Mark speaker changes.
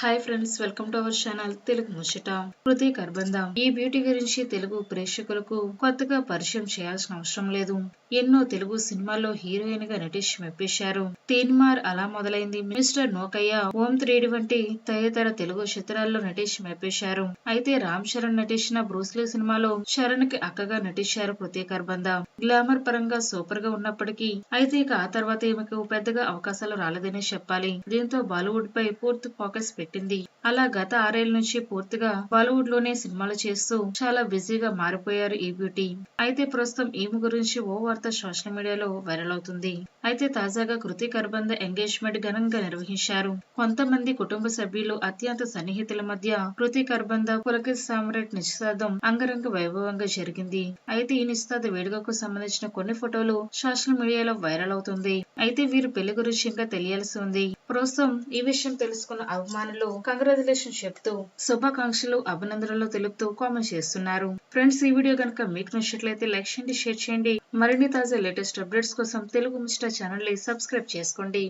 Speaker 1: Hi friends welcome to our channel Telugu Muchata కృతి గర్బంధం ఈ beauty గురించి తెలుగు ప్రేక్షకులకు కొత్తగా పరిచయం చేయాల్సిన అవసరం లేదు. ఎన్నో తెలుగు సినిమాల్లో హీరోయిన్గా నటించి మెప్పించారు. తీన్మార్ అలా మొదలైంది. మిస్టర్ నోకయ్య ఓం త్రీడి వంటి తదితర తెలుగు చిత్రాల్లో నటించి మెప్పించారు. అయితే రామ్ చరణ్ నటించిన బ్రూస్లీ సినిమాలో చరణ్కి అక్కగా నటించారు కృతి కర్బంద. గ్లామర్ పరంగా సూపర్గా ఉన్నప్పటికీ అయితే ఇక ఆ తర్వాత ఈమెకు పెద్దగా అవకాశాలు రాలేదనే చెప్పాలి. దీంతో బాలీవుడ్ పై పూర్తి ఫోకస్ పెట్టింది. అలా గత ఆరేళ్ళ నుంచి పూర్తిగా బాలీవుడ్లోనే సినిమాలు చేస్తూ చాలా బిజీగా మారిపోయారు ఈ బ్యూటీ. అయితే ప్రస్తుతం ఈమె గురించి ఓ వార్త సోషల్ మీడియాలో వైరల్ అవుతుంది. అయితే తాజాగా కృతి కర్బంద ఎంగేజ్మెంట్ ఘనంగా నిర్వహించారు. కొంతమంది కుటుంబ సభ్యులు అత్యంత సన్నిహితుల మధ్య కృతి కర్బంద పులకిత్ సామ్రాట్ నిశ్చితార్థం అంగరంగ వైభవంగా జరిగింది. అయితే ఈ నిశ్చితార్థ వేడుకకు సంబంధించిన కొన్ని ఫోటోలు సోషల్ మీడియాలో వైరల్ అవుతుంది. అయితే వీరి పెళ్ళి గురించి ఇంకా తెలియాల్సి ఉంది. ప్రస్తుతం ఈ విషయం తెలుసుకున్న అభిమానులు కంగ్రాచులేషన్ చెప్తూ శుభాకాంక్షలు అభినందనలు తెలుపుతూ కామెంట్ చేస్తున్నారు. ఫ్రెండ్స్ ఈ వీడియో కనుక మీకు నచ్చినట్లయితే లైక్ చేయండి షేర్ చేయండి. మరిన్ని తాజా లేటెస్ట్ అప్డేట్స్ కోసం తెలుగు మిస్టర్ ఛానల్ని సబ్స్క్రైబ్ చేసుకోండి.